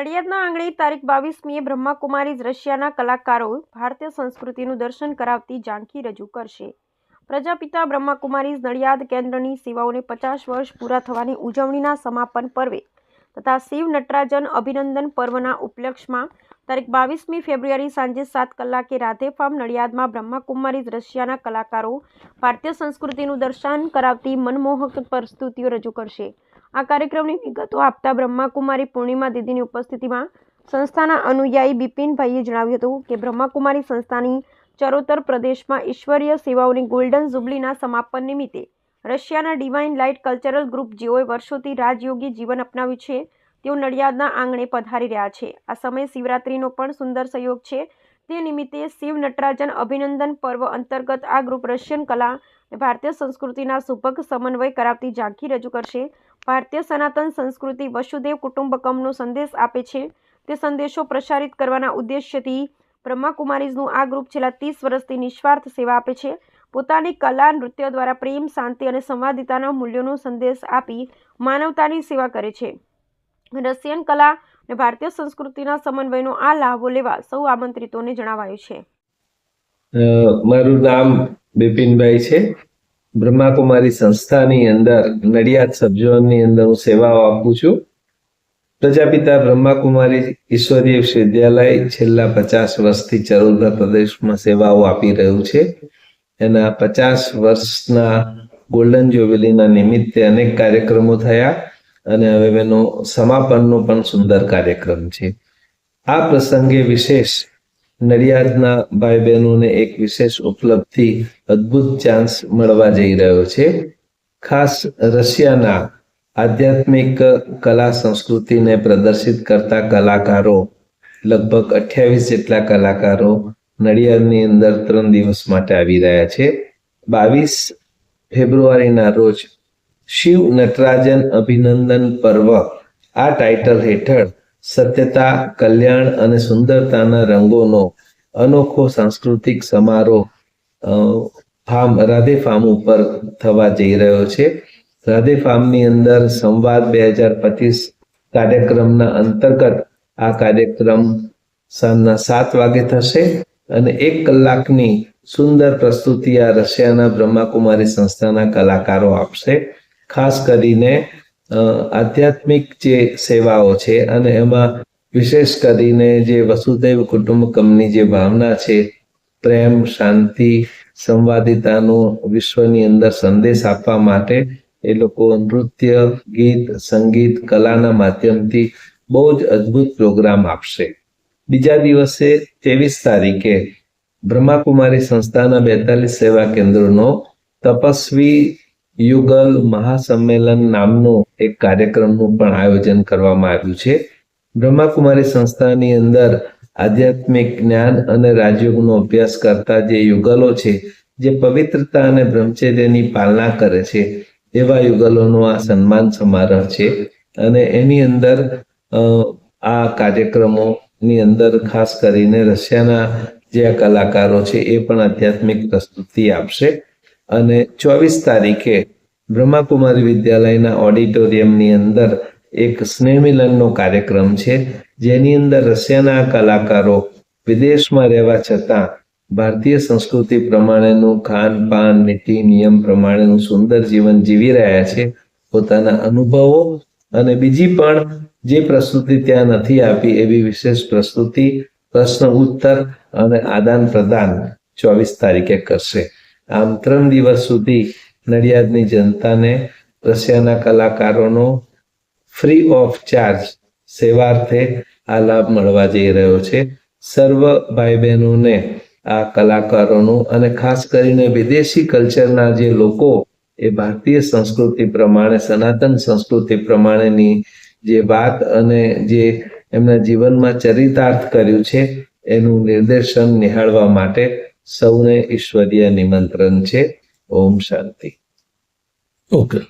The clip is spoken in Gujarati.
નડિયાદના આંગણે તારીખ બાવીસમીએ બ્રહ્માકુમારી રશિયાના કલાકારો ભારતીય સંસ્કૃતિનું દર્શન કરાવતી ઝાંખી રજૂ કરશે. પ્રજાપિતા બ્રહ્માકુમારી નડિયાદ કેન્દ્રની સેવાઓને પચાસ વર્ષ પૂરા થવાની ઉજવણીના સમાપન પર્વે તથા શિવ નટરાજન અભિનંદન પર્વના ઉપલક્ષમાં તારીખ બાવીસમી ફેબ્રુઆરી સાંજે સાત કલાકે રાધે ફાર્મ નડિયાદમાં બ્રહ્માકુમારી રશિયાના કલાકારો ભારતીય સંસ્કૃતિનું દર્શન કરાવતી મનમોહક પ્રસ્તુતિઓ રજૂ કરશે. આ કાર્યક્રમની વિગતો આપતા બ્રહ્માકુમારી પૂર્ણિમા દીદીની ઉપસ્થિતિમાં સંસ્થાના અનુયાયી બિપિનભાઈએ જણાવ્યું હતું કે બ્રહ્માકુમારી સંસ્થાની ચરોતર પ્રદેશમાં ઈશ્વરીય સેવાઓની ગોલ્ડન જુબલીના સમાપન નિમિત્તે રશિયાના ડિવાઇન લાઇટ કલ્ચરલ ગ્રુપ જેઓએ વર્ષોથી રાજયોગી જીવન અપનાવ્યું છે. તેઓ નડિયાદના આંગણે પધારી રહ્યા છે. આ સમયે શિવરાત્રિનો પણ સુંદર સહયોગ છે. તે નિમિત્તે શિવ નટરાજન અભિનંદન પર્વ અંતર્ગત આ ગ્રુપ રશિયન કલા ભારતીય સંસ્કૃતિના સુભગ સમન્વય કરાવતી ઝાંખી રજૂ કરશે. ભારતીય સનાતન સંસ્કૃતિ વસુદેવ કુટુંબકમનો સંદેશ આપે છે. તે સંદેશો પ્રસારિત કરવાના ઉદ્દેશ્યથી બ્રહ્માકુમારીઝનું આ ગ્રુપ છેલ્લા ત્રીસ વર્ષથી નિસ્વાર્થ સેવા આપે છે. પોતાની કલા, નૃત્ય દ્વારા પ્રેમ, શાંતિ અને સંવાદિતાના મૂલ્યોનો સંદેશ આપી માનવતાની સેવા કરે છે. રશિયન કલા અને ભારતીય સંસ્કૃતિના સમન્વયનો આ લાભો લેવા સૌ આમંત્રિતોને જણાવાયું છે. મારું નામ બિપિનભાઈ છે. બ્રહ્માકુમારી સંસ્થાની અંદર, નડિયાદ સબઝોનની અંદર હું સેવાઓ આપું છું. પ્રજાપિતા બ્રહ્માકુમારી ઈશ્વરીય વિશ્વવિદ્યાલય છેલ્લા પચાસ વર્ષથી ચરોતર પ્રદેશમાં સેવાઓ આપી રહ્યું છે. એના પચાસ વર્ષના ગોલ્ડન જ્યુબિલીના નિમિત્તે અનેક કાર્યક્રમો થયા અને હવે એનો સમાપનનો પણ સુંદર કાર્યક્રમ છે. આ પ્રસંગે વિશેષ નડિયાદના ભાઈ બહેનોને એક વિશેષ ઉપલબ્ધિ, અદ્ભુત ચાન્સ મળવા જઈ રહ્યો છે. ખાસ રશિયાના આધ્યાત્મિક કલા સંસ્કૃતિને પ્રદર્શિત કરતા કલાકારો, લગભગ અઠ્યાવીસ જેટલા કલાકારો નડિયાદની અંદર ત્રણ દિવસ માટે આવી રહ્યા છે. બાવીસ ફેબ્રુઆરીના રોજ શિવ નટરાજન અભિનંદન પર્વ આ ટાઇટલ હેઠળ સત્યતા, કલ્યાણ અને સુંદરતાના રંગોનો અનોખો સાંસ્કૃતિક સમારોહ ફાર્મ, રાધે ફાર્મ ઉપર થવા જઈ રહ્યો છે. રાધે ફાર્મની અંદર સંવાદ બે હજાર પચીસ કાર્યક્રમના અંતર્ગત આ કાર્યક્રમ સાંજના સાત વાગે થશે અને એક કલાકની સુંદર પ્રસ્તુતિ આ રશિયાના બ્રહ્માકુમારી સંસ્થાના કલાકારો આપશે. ખાસ કરીને આધ્યાત્મિક જે સેવાઓ છે અને એમાં વિશેષ કરીને જે વસુદેવ કુટુંબકમની જે ભાવના છે, પ્રેમ, શાંતિ, સંવાદિતાનો વિશ્વની અંદર સંદેશ આપવા માટે એ લોકો નૃત્ય, ગીત, સંગીત, કલાના માધ્યમથી બહુ જ અદ્ભુત પ્રોગ્રામ આપશે. બીજા દિવસે ત્રેવીસ તારીખે બ્રહ્માકુમારી સંસ્થાના બેતાલીસ સેવા કેન્દ્રનો તપસ્વી યુગલ મહાસંમેલન નામનું એક કાર્યક્રમનું પણ આયોજન કરવામાં આવ્યું છે. બ્રહ્માકુમારી સંસ્થાની અંદર આધ્યાત્મિક જ્ઞાન અને રાજયોગનો અભ્યાસ કરતા જે યુગલો છે, જે પવિત્રતા અને બ્રહ્મચર્યની પાલના કરે છે, એવા યુગલોનો આ સન્માન સમારોહ છે. અને એની અંદર આ કાર્યક્રમોની અંદર ખાસ કરીને રશિયાના જે કલાકારો છે, એ પણ આધ્યાત્મિક પ્રસ્તુતિ આપશે. અને ચોવીસ તારીખે બ્રહ્માકુમારી વિદ્યાલયના ઓડિટોરિયમની અંદર એક સ્નેહમિલનનો કાર્યક્રમ છે, જેની અંદર રશિયાના કલાકારો વિદેશમાં રહેવા છતાં ભારતીય સંસ્કૃતિ પ્રમાણેનું ખાન પાન, નીતિ, નિયમ પ્રમાણેનું સુંદર જીવન જીવી રહ્યા છે, પોતાના અનુભવો અને બીજી પણ જે પ્રસ્તુતિ ત્યાં નથી આપી એવી વિશેષ પ્રસ્તુતિ, પ્રશ્ન ઉત્તર અને આદાન પ્રદાન ચોવીસ તારીખે કરશે. આમ ત્રણ દિવસ સુધી નડિયાદની જનતાને રશિયાના કલાકારોનો ફ્રી ઓફ ચાર્જ સેવાર્થે આ લાભ મળવા જઈ રહ્યો છે. સર્વ ભાઈ બહેનોને આ કલાકારોનું અને ખાસ કરીને વિદેશી કલ્ચરના જે લોકો એ ભારતીય સંસ્કૃતિ પ્રમાણે, સનાતન સંસ્કૃતિ પ્રમાણેની જે વાત અને જે એમના જીવનમાં ચરિતાર્થ કર્યું છે, એનું નિર્દેશન નિહાળવા માટે સૌને ઈશ્વરીય નિમંત્રણ છે. ઓમ શાંતિ. ઓકે.